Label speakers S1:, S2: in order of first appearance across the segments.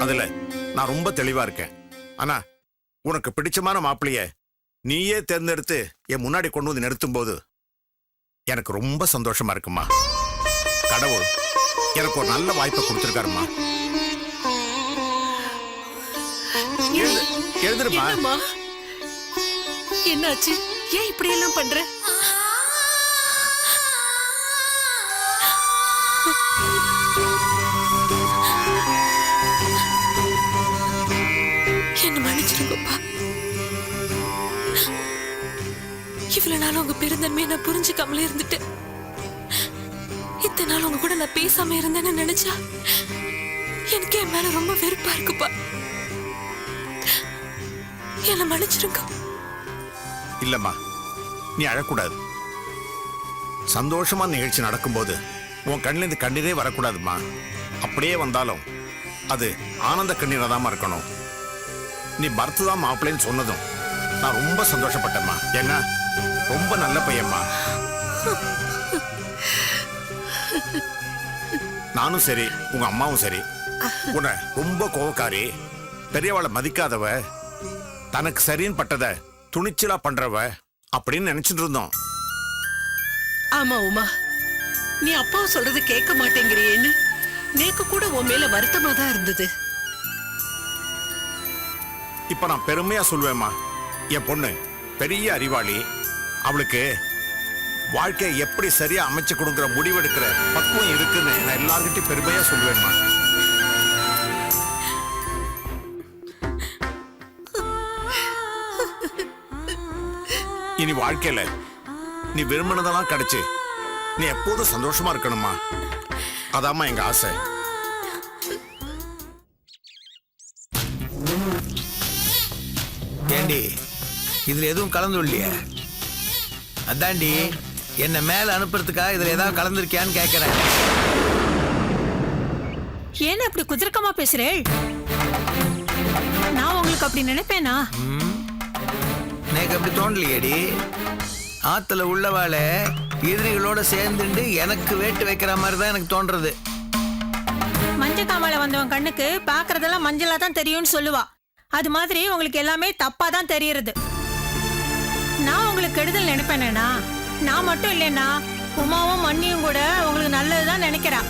S1: அதுல நான் ரொம்ப தெளிவா இருக்கேன். ஆனா உனக்கு பிடிச்சமான மாப்பிளைய நீயே தேர்ந்தெடுத்து என் முன்னாடி கொண்டு வந்து நிறுத்தும் போது எனக்கு ரொம்ப சந்தோஷமா இருக்குமா கடவுள் எனக்கு ஒரு நல்ல வாய்ப்பை கொடுத்துருக்காருமா எழுது எழுதுருமா
S2: என்னாச்சு? ஏன் இப்படி எல்லாம் பண்ற? என்ன இவ்வளவு நாள் உங்க பெருந்தன்மையை நான் புரிஞ்சுக்காமலே இருந்துட்டேன். இத்தனை நாள் உங்க கூட நான் பேசாம இருந்தேன்னு நினைச்சா எனக்கு என் மேல ரொம்ப வெறுப்பா இருக்குப்பா. என்ன மன்னிச்சிருங்க
S1: இல்லம்மா நீ அழக்கூடாது. சந்தோஷமா நிகழ்ச்சி நடக்கும்போது உன் கண்ணில் இருந்து கண்ணீரே வரக்கூடாதுமா அப்படியே வந்தாலும் அது ஆனந்த கண்ணீராக இருக்கணும். நீ பர்த்து தான் மாப்பிள்ளைன்னு சொன்னதும் நான் ரொம்ப சந்தோஷப்பட்டேம்மா. ஏன்னா ரொம்ப நல்ல பையன்மா. நானும் சரி உங்க அம்மாவும் சரி. உன்னை ரொம்ப கோவக்காரி பெரியவாளை மதிக்காதவ தனக்கு சரின்னு பட்டத துணிச்சலா பண்றவ அப்படின்னு நினைச்சிட்டு இருந்தோம்.
S2: ஆமா உமா. நீ அப்பா சொல்றது கேட்க மாட்டேங்கிறியேன்னு நேக்கு கூட உன் மேல வருத்தமா தான் இருந்தது.
S1: இப்ப நான் பெருமையா சொல்லுவேம்மா என் பொண்ணு பெரிய அறிவாளி அவளுக்கு வாழ்க்கையை எப்படி சரியா அமைச்சு கொடுங்கிற முடிவெடுக்கிற பக்குவம் இருக்குன்னு நான் எல்லார்கிட்டையும் பெருமையா சொல்லுவேம்மா இனி வாழ்க்கையில நீ விரும்பினதெல்லாம் கிடைச்சு நீ எப்போதும் சந்தோஷமா இருக்கணுமா அதாம்மா எங்க ஆசை.
S3: ஏண்டி இதுல எதுவும் கலந்து இல்லையே அதாண்டி என்ன மேல அனுப்புறதுக்காக இதுல ஏதாவது கலந்துருக்கியான்னு கேக்குறேன்.
S4: ஏன் அப்படி குதிரக்கமா பேசுறேள்? நான் உங்களுக்கு அப்படி நினைப்பேனா?
S3: எனக்கு அப்படி தோணலையேடி. ஆத்துல உள்ளவாள எதிரிகளோட சேர்ந்துண்டு எனக்கு வேட்டு வைக்கிற மாதிரி தான் எனக்கு தோன்றது.
S4: மஞ்ச காமால வந்தவன் கண்ணுக்கு பாக்குறதெல்லாம் மஞ்சளா தான் தெரியும்னு சொல்லுவா. அது மாதிரி உங்களுக்கு எல்லாமே தப்பா தான் தெரியறது. உங்களுக்கு கெடுதல் நினைப்பேனா நான் மட்டும் இல்லைன்னா உமாவும் மண்ணியும் கூட உங்களுக்கு நல்லதுதான் நினைக்கிறா.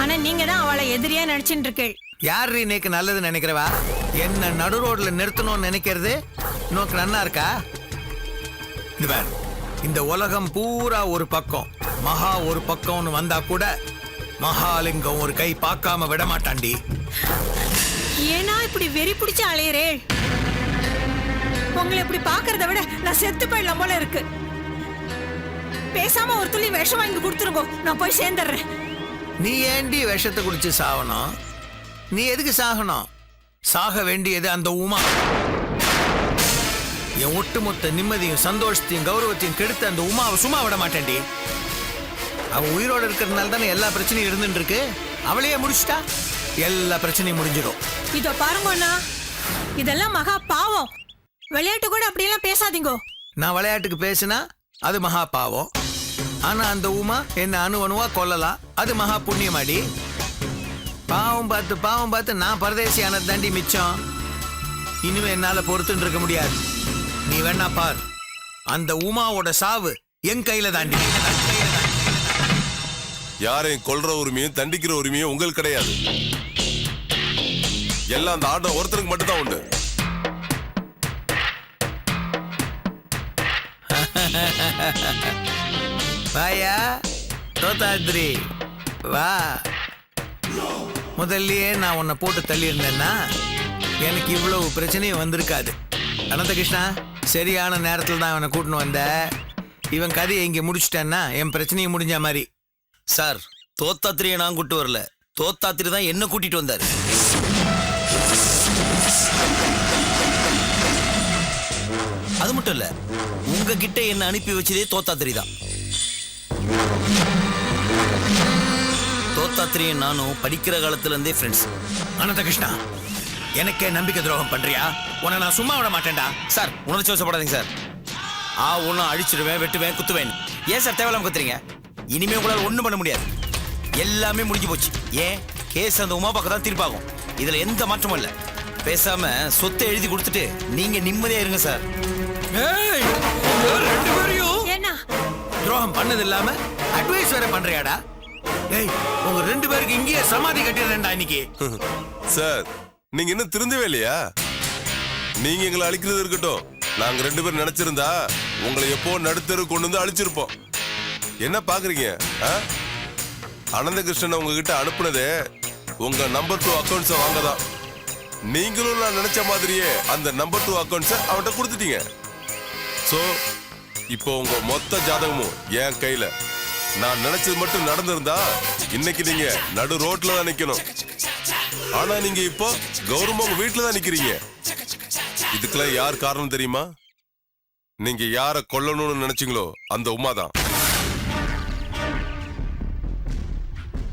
S4: ஆனா நீங்க தான் அவளை எதிரியா நினைச்சிட்டு இருக்கீள்.
S3: யார் இன்னைக்கு நல்லது நினைக்கிறவா? என்ன நடு ரோட்ல நிறுத்தணும்னு நினைக்கிறது? நோக்கு நன்னா இருக்கா? இது பார் இந்த உலகம் பூரா ஒரு பக்கம். மகா ஒரு பக்கம்னு வந்தா கூட மகாலிங்கம் ஒரு கை பார்க்காம விட மாட்டான்டி
S4: ஏன்னா இப்படி வெறி பிடிச்சு அலையிறேள். உங்களை இப்படி பாக்குறத விட நான் செத்து போயிடலாம் போல இருக்கு. பேசாம ஒரு துளி விஷம் வாங்கி கொடுத்துருங்கோ. நான் போய் சேர்ந்துடுறேன்.
S3: நீ ஏண்டி விஷத்தை குடிச்சு சாவணும் நீ எதுக்கு சாகணும்? சாக வேண்டியது அந்த உமா. என் ஒட்டுமொத்த நிம்மதியும் சந்தோஷத்தையும் கௌரவத்தையும் கெடுத்து அந்த உமாவை சும்மா விட மாட்டேன்டி. அவ உயிரோட இருக்கிறதுனால தானே எல்லா பிரச்சனையும் இருந்துட்டு இருக்கு அவளையே முடிச்சிட்டா? எல்லா பிரச்சனையும் முடிஞ்சிடும்.
S4: இதோ பாருங்க அண்ணா. இதெல்லாம் மகா பாவம். விளையாட்டு கூட அப்படியெல்லாம் பேசாதீங்கோ.
S3: நான் விளையாட்டுக்கு பேசினா அது மகா பாவம். ஆனா அந்த உமா என்ன அணு அணுவா கொல்லலாம் அது மகா புண்ணியமாடி பாவம் பார்த்து பாவம் பார்த்து நான் பரதேசியானது தாண்டி மிச்சம். இனிமே என்னால பொறுத்துட்டு இருக்க முடியாது. நீ வேணா பார். அந்த உமாவோட சாவு என் கையில தாண்டி.
S5: யாரையும் கொல்ற உரிமையும் தண்டிக்கிற உரிமையும் உங்களுக்கு கிடையாது. எல்லாம் அந்த ஆட்டம் ஒருத்தருக்கு மட்டும்தான் உண்டு.
S3: வாயா? தோத்தாத்ரி வா. முதல்லயே நான் உன்னை போட்டு தள்ளி இருந்தேன்னா எனக்கு இவ்வளவு பிரச்சனையும் வந்திருக்காது. அனந்த கிருஷ்ணா சரியான நேரத்தில் தான் அவனை கூட்டின்னு வந்த. இவன் கதையை இங்கே முடிச்சிட்டேன்னா என் பிரச்சனையும் முடிஞ்ச மாதிரி.
S6: சார் தோத்தாத்திரியை நான் கூட்டு வரல. தோத்தாத்திரி தான் என்ன கூட்டிட்டு வந்தார். அது மட்டும் இல்ல உங்ககிட்ட என்ன அனுப்பி வச்சதே தோத்தாத்திரி தான். தோத்தாத்திரியும் நானும் படிக்கிற காலத்துல இருந்தே ஃப்ரெண்ட்ஸ்
S3: அனந்த கிருஷ்ணா எனக்கே நம்பிக்கை துரோகம் பண்றியா? உன்னை நான் சும்மா விட மாட்டேன்டா.
S6: சார் உணர்ச்சி வசப்படாதீங்க சார். ஆ ஒன்றும் அடிச்சிடுவேன் வெட்டுவேன் குத்துவேன். ஏன் சார் தேவையில்லாம குத்துறீங்க? இனிமே உங்களால் ஒன்றும் பண்ண முடியாது. எல்லாமே முடிஞ்சு போச்சு. ஏன்? கேஸ் அந்த உமா பக்கம் தான் தீர்ப்பாகும். இதுல எந்த மாற்றமும் இல்ல. பேசாம சொத்தை எழுதி கொடுத்துட்டு நீங்க நிம்மதியா இருங்க சார்.
S3: ரெண்டு பேரையும்
S4: என்ன
S3: துரோகம் பண்ணது இல்லாம அட்வைஸ் வேற பண்றியாடா? ஏய் உங்க ரெண்டு பேருக்கு இங்கேயே சமாதி கட்டிடுறேன்டா இன்னைக்கு.
S5: சார் நீங்க இன்னும் திருந்தவே இல்லையா? நீங்க எங்களை அழிக்கிறது இருக்கட்டும். நாங்க ரெண்டு பேரும் நினைச்சிருந்தா உங்களை எப்போ நடுத்தரு கொண்டு வந்து அழிச்சிருப்போம். என்ன பாக்குறீங்க ஆ? அனந்தகிருஷ்ணன் உங்ககிட்ட அனுப்புனதே உங்க நம்பர் டூ அக்கௌண்ட்ஸை வாங்கதான். நீங்களும் நான் நினைச்ச மாதிரியே அந்த நம்பர் டூ அக்கௌண்ட்ஸை அவன்கிட்ட கொடுத்துட்டீங்க. ஸோ இப்போ உங்க மொத்த ஜாதகமும் என் கையில. நான் நினைச்சது மட்டும் நடந்திருந்தா இன்னைக்கு நீங்க நடு ரோட்ல தான் நிக்கணும். ஆனா நீங்க இப்போ கௌரவமா உங்க வீட்டுல தான் நிக்கிறீங்க. இதுக்கெல்லாம் யார் காரணம் தெரியுமா? நீங்க யார கொல்லணும்னு நினைச்சீங்களோ அந்த உமாதான்.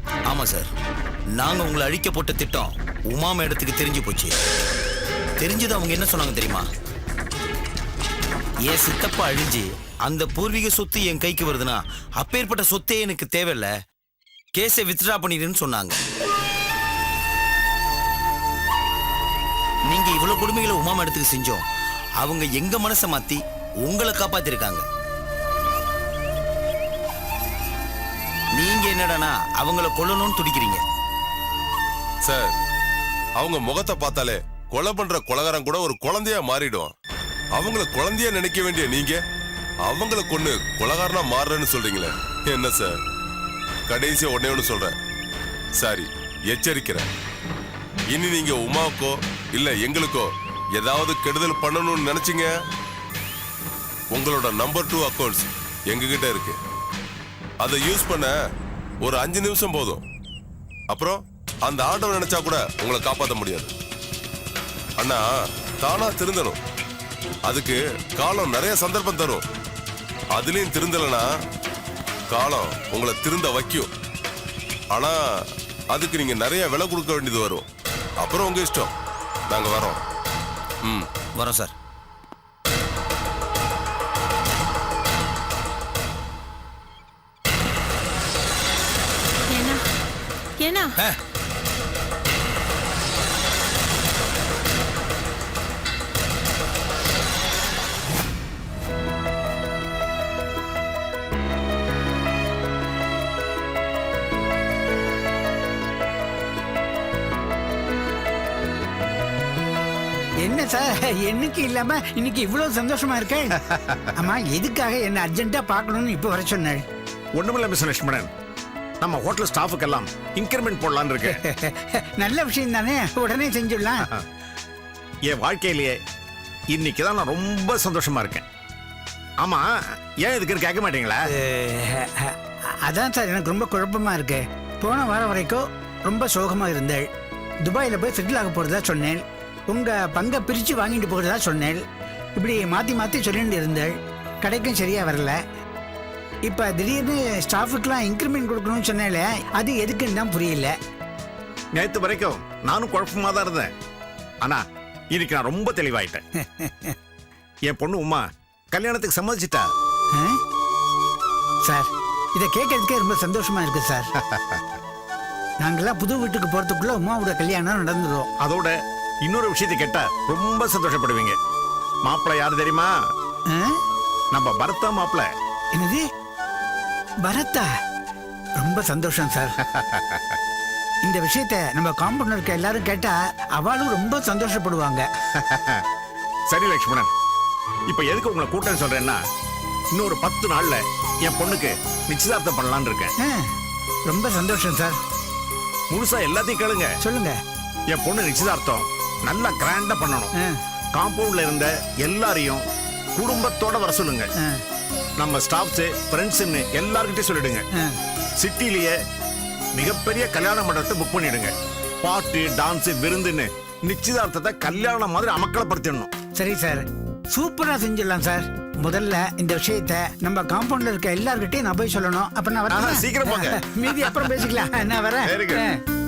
S6: ஆமா சார். நாங்க உங்களை அழிக்க போட்ட திட்டம் உமா மேடத்துக்கு தெரிஞ்சு போச்சு. தெரிஞ்சது அவங்க என்ன சொன்னாங்க தெரியுமா? என் சித்தப்பா அழிஞ்சு அந்த பூர்வீக சொத்து என் கைக்கு வருதுன்னா அப்பேற்பட்ட சொத்தே எனக்கு தேவையில்ல. கேஸை வித்ட்ரா பண்ணிடுன்னு சொன்னாங்க. நீங்க இவ்வளவு கொடுமைகளை உமா மேடத்துக்கு செஞ்சோம். அவங்க எங்க மனசை மாத்தி உங்களை காப்பாத்திருக்காங்க. என்னடானா அவங்கள கொல்லணும்னு துடிக்கிறீங்க?
S5: சார் அவங்க முகத்தை பார்த்தாலே கொலை பண்ற கொலகாரம் கூட ஒரு குழந்தையா மாறிடும். அவங்கள குழந்தையா நினைக்க வேண்டிய நீங்க அவங்கள கொண்டு கொலகாரனா மாறுறேன்னு சொல்றீங்களே. என்ன சார்? கடைசியா உடனே ஒன்று சொல்றேன். சாரி எச்சரிக்கிறேன். இனி நீங்க உமாவுக்கோ இல்ல எங்களுக்கோ ஏதாவது கெடுதல் பண்ணணும்னு நினைச்சீங்க? உங்களோட நம்பர் டூ அக்கௌண்ட்ஸ் எங்ககிட்ட இருக்கு. அதை யூஸ் பண்ண ஒரு அஞ்சு நிமிஷம் போதும். அப்புறம் அந்த ஆட்டோ நினைச்சா கூட உங்களை காப்பாற்ற முடியாது. அண்ணா தானா திருந்தணும். அதுக்கு காலம் நிறைய சந்தர்ப்பம் தரும். அதுலயும் திருந்தலைன்னா காலம் உங்களை திருந்த வைக்கும். ஆனா அதுக்கு நீங்க நிறைய விலை கொடுக்க வேண்டியது வரும். அப்புறம் உங்க இஷ்டம். நாங்க வரோம். ம்.
S6: வரோம் சார்.
S4: என்ன என்ன
S7: சார்? என்னைக்கு இல்லாம இன்னைக்கு இவ்வளவு சந்தோஷமா இருக்க அம்மா எதுக்காக என்ன அர்ஜென்ட்டா பார்க்கணும்னு இப்ப வர சொன்னாள்
S1: ஒண்ணுமில்ல மிஸ் லட்சுமணன். நம்ம ஹோட்டல் ஸ்டாஃபுக்கெல்லாம் இன்கிரிமெண்ட் போடலான்னு இருக்கு.
S7: நல்ல விஷயம் தானே உடனே செஞ்சிடலாம்.
S1: என் வாழ்க்கையிலேயே இன்னைக்கு தான் நான் ரொம்ப சந்தோஷமா இருக்கேன். ஆமா ஏன் இதுக்குன்னு கேட்க மாட்டீங்களா?
S7: அதான் சார் எனக்கு ரொம்ப குழப்பமா இருக்கு. போன வாரம் வரைக்கும் ரொம்ப சோகமா இருந்தேள். துபாயில போய் செட்டில் ஆக போறதா சொன்னேன் உங்க பங்கை பிரிச்சு வாங்கிட்டு போறதா சொன்னேன் இப்படி மாத்தி மாத்தி சொல்லிட்டு இருந்தேள். கடைக்கும் சரியா வரல. இப்ப திடீர்னு ஸ்டாஃபுக்கெல்லாம் இன்க்ரிமெண்ட் கொடுக்கணும்னு சொன்னேன்ல அது எதுக்குன்னு தான் புரியல.
S1: நேத்து வரைக்கும் நானும் குழப்பமா தான் இருந்தேன். ஆனா இன்னைக்கு நான் ரொம்ப தெளிவாயிட்டேன். என் பொண்ணு உமா கல்யாணத்துக்கு சம்மதிச்சிட்டா?
S7: ஆ? சார் இதை கேட்கறதுக்கே ரொம்ப சந்தோஷமா இருக்கு சார். நாங்கெல்லாம் புது வீட்டுக்கு போறதுக்குள்ள உமாவோட கல்யாணம் நடந்துடும்
S1: அதோட இன்னொரு விஷயத்தை கேட்டா ரொம்ப சந்தோஷப்படுவீங்க. மாப்பிள்ளை யாரு தெரியுமா? நம்ம பரதா மாப்பிள்ளை.
S7: என்னது? பரத்தா ரொம்ப சந்தோஷம் சார். இந்த விஷயத்த நம்ம காம்பவுண்ட் இருக்க எல்லாரும் கேட்டா அவளும் ரொம்ப சந்தோஷப்படுவாங்க.
S1: சரி லட்சுமணன் இப்ப எதுக்கு உங்களை கூட்டம் சொல்றேன்னா இன்னொரு பத்து நாள்ல என் பொண்ணுக்கு நிச்சயதார்த்தம் பண்ணலாம்னு இருக்கேன்.
S7: ரொம்ப சந்தோஷம் சார்.
S1: முழுசா எல்லாத்தையும் கேளுங்க.
S7: சொல்லுங்க.
S1: என் பொண்ணு நிச்சயதார்த்தம் நல்லா கிராண்டா பண்ணணும். காம்பவுண்ட்ல இருந்த எல்லாரையும் குடும்பத்தோட வர சொல்லுங்க. நம்ம ஸ்டாஃப்ஸ் ஃப்ரெண்ட்ஸ்னு எல்லார்கிட்டயும் சொல்லிடுங்க. சிட்டிலேயே மிகப்பெரிய கல்யாண மண்டபத்தை புக் பண்ணிடுங்க. பாட்டு டான்ஸ் விருந்துன்னு நிச்சயதார்த்தத்தை கல்யாணம் மாதிரி அமக்கலப்படுத்திடணும்.
S7: சரி சார் சூப்பரா செஞ்சிடலாம் சார் முதல்ல இந்த விஷயத்த நம்ம காம்பவுண்ட்ல இருக்க எல்லார்கிட்டயும் நான் போய் சொல்லணும். அப்ப நான் வரேன்
S1: சீக்கிரம் போங்க.
S7: மீதி அப்புறம் பேசிக்கலாம். நான் வரேன்.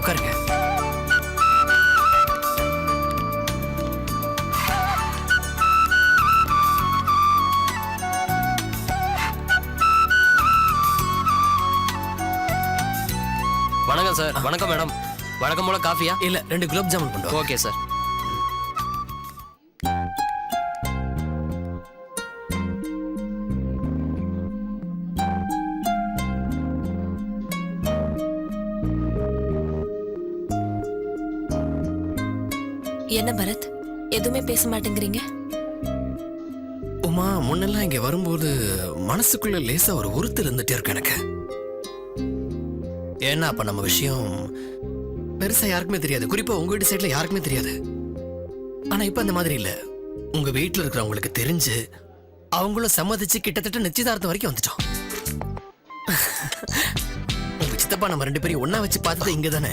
S1: உட்காருங்க.
S7: வணக்கம்
S8: சார். வணக்கம் மேடம். வணக்கம் போல காஃபியா? இல்ல ரெண்டு குலோப் ஜாமுன் பண்ணுவோம் ஓகே சார்.
S2: என்ன பரத்? எதுவுமே பேச மாட்டேங்கிறீங்க?
S8: உமா முன்னெல்லாம் இங்க வரும்போது மனசுக்குள்ள லேசா ஒரு உறுத்தல் இருந்துட்டே இருக்கு எனக்கு. ஏன்னா அப்ப நம்ம விஷயம் பெருசா யாருக்குமே தெரியாது. குறிப்பா உங்க வீட்டு சைட்ல யாருக்குமே தெரியாது. ஆனா இப்ப அந்த மாதிரி இல்ல. உங்க வீட்டுல இருக்கிறவங்களுக்கு தெரிஞ்சு அவங்களும் சம்மதிச்சு கிட்டத்தட்ட நிச்சயதார்த்தம் வரைக்கும் வந்துட்டோம். உங்க சித்தப்பா நம்ம ரெண்டு பேரையும் ஒன்னா வச்சு பார்த்தது இங்க தானே